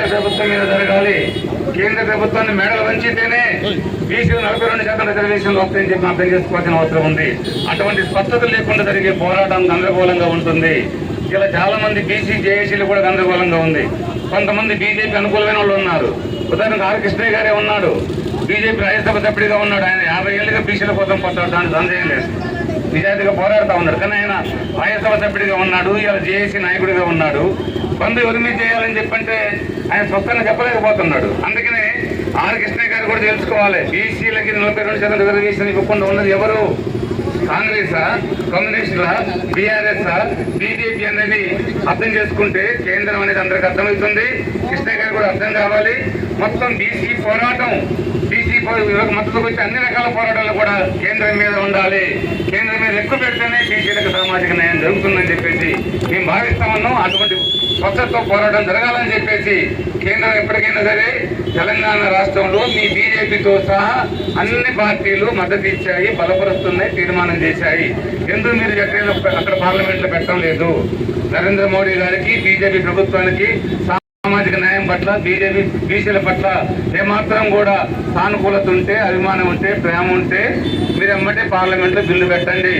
ప్రభుత్వం మీద జరగాలి. కేంద్ర ప్రభుత్వాన్ని మెడలు వంచితేనే బీసీలు నలభై రెండు శాతం రిజర్వేషన్లు వస్తాయని చెప్పి అర్థం చేసుకోవాల్సిన అవసరం ఉంది. అటువంటి స్పష్టత లేకుండా జరిగే పోరాటం గందరగోళంగా ఉంటుంది. ఇలా చాలా మంది బీసీ జేఏసీలు కూడా గందరగోళంగా ఉంది. కొంతమంది బీజేపీ అనుకూలమైన వాళ్ళు ఉన్నారు. ఉదాహరణకు ఆర్ కృష్ణయ్య గారే ఉన్నాడు. బీజేపీ రాజ్యసభ సభ్యుడిగా ఉన్నాడు. ఆయన యాభై ఏళ్ళుగా బీసీల కోసం పోతాడు సందేహం లేదు. నిజాయితీగా పోరాడుతూ ఉన్నాడు కానీ ఆయన రాజ్యసభ సభ్యుడిగా ఉన్నాడు. ఇలా జేఏసీ నాయకుడిగా ఉన్నాడు. బంధు ఎవరి చేయాలని చెప్పంటే ఆయన స్వస్థంగా చెప్పలేకపోతున్నాడు. అందుకనే ఆర్ కృష్ణయ్య గారు కూడా తెలుసుకోవాలి. బీసీలకి నలభై రెండు శాతం రిజర్వేషన్ ఇవ్వకుండా ఉన్నది ఎవరు? కాంగ్రెస్? కమ్యూనిస్టుల? బీఆర్ఎస్ బీజేపీ అనేది అర్థం చేసుకుంటే కేంద్రం అనేది అందరికి అర్థమవుతుంది. కృష్ణయ్య గారు కూడా అర్థం కావాలి. మొత్తం బీసీ పోరాటం బీసీ మద్దతు వచ్చి అన్ని రకాల పోరాటాలు కూడా కేంద్రం మీద ఉండాలి. కేంద్రం మీద పెడితేనే బీసీలకు సామాజిక న్యాయం జరుగుతుందని చెప్పేసి మేము భావిస్తామన్నాం అటువంటి స్వచ్ఛతో పోరాటం జరగాలని చెప్పేసి కేంద్రం ఎప్పటికైనా సరే తెలంగాణ రాష్ట్రంలో మీ బీజేపీతో సహా అన్ని పార్టీలు మద్దతు ఇచ్చాయి బలపరుస్తున్నాయి తీర్మానం చేశాయి. ఎందుకు మీరు చర్యలు అక్కడ పార్లమెంట్లో పెట్టడం లేదు? నరేంద్ర మోడీ గారికి బీజేపీ ప్రభుత్వానికి సామాజిక న్యాయం పట్ల బీజేపీ బీసీల పట్ల ఏమాత్రం కూడా సానుకూలత ఉంటే అభిమానం ఉంటే ప్రేమ ఉంటే మీరు ఎమ్మటే పార్లమెంట్లో బిల్లు పెట్టండి